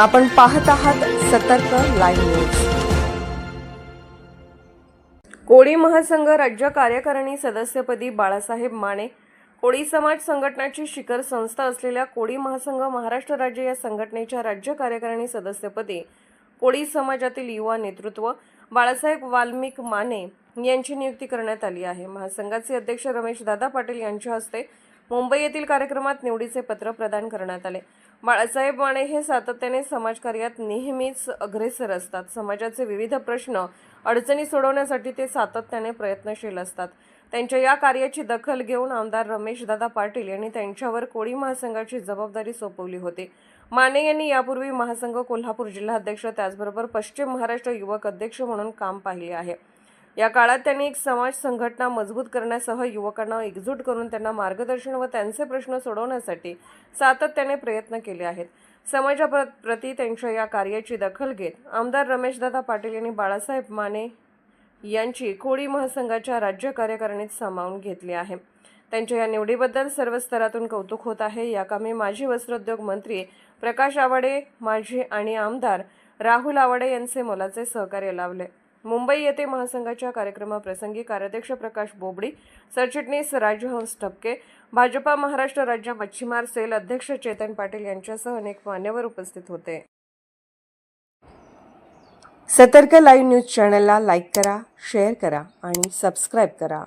आपण पाहत आहात सतर्क लाईव्ह न्यूज. कोळी महासंघ राज्य कार्यकारिणी सदस्यपदी बाळासाहेब माने. कोळी समाज संघटनाची शिखर संस्था असलेल्या कोळी महासंघ महाराष्ट्र राज्य या संघटनेच्या राज्य कार्यकारिणी सदस्यपदी कोळी समाजातील युवा नेतृत्व बाळासाहेब वाल्मिक माने यांची नियुक्ती करण्यात आली आहे. महासंघाचे अध्यक्ष रमेश दादा पाटील यांच्या हस्ते मुंबई येथील कार्यक्रमात निवडीचे पत्र प्रदान करण्यात आले. बाळासाहेब माने हे सातत्याने समाजकार्यात नेहमीच अग्रेसर असतात. समाजाचे विविध प्रश्न अडचणी सोडवण्यासाठी ते सातत्याने प्रयत्नशील असतात. त्यांच्या या कार्याची दखल घेऊन आमदार रमेशदादा पाटील यांनी त्यांच्यावर कोळी महासंघाची जबाबदारी सोपवली होती. माने यांनी यापूर्वी महासंघ कोल्हापूर जिल्हाध्यक्ष त्याचबरोबर पश्चिम महाराष्ट्र युवक अध्यक्ष म्हणून काम पाहिले आहे. या काळात त्यांनी एक समाज संघटना मजबूत करण्यासह युवकांना एकजूट करून त्यांना मार्गदर्शन व त्यांचे प्रश्न सोडवण्यासाठी सातत्याने प्रयत्न केले आहेत. समाजाप्रती त्यांच्या या कार्याची दखल घेत आमदार रमेशदादा पाटील यांनी बाळासाहेब माने यांची कोळी महासंघाच्या राज्य कार्यकारिणीत सामावून घेतली आहे. त्यांच्या या निवडीबद्दल सर्व स्तरातून कौतुक होत आहे. या कामी माजी वस्त्रोद्योग मंत्री प्रकाश आवाडे माजी आणि आमदार राहुल आवाडे यांचे मोलाचे सहकार्य लावले मुंबई येथे महासंघाच्या कार्यक्रमाप्रसंगी कार्याध्यक्ष प्रकाश बोबडी सरचिटणीस राजहंस ठपके भाजपा महाराष्ट्र राज्य मच्छीमार सेल अध्यक्ष चेतन पाटील यांच्यासह अनेक मान्यवर उपस्थित होते. सतर्क लाईव्ह न्यूज चॅनलला लाईक करा शेअर करा आणि सबस्क्राईब करा.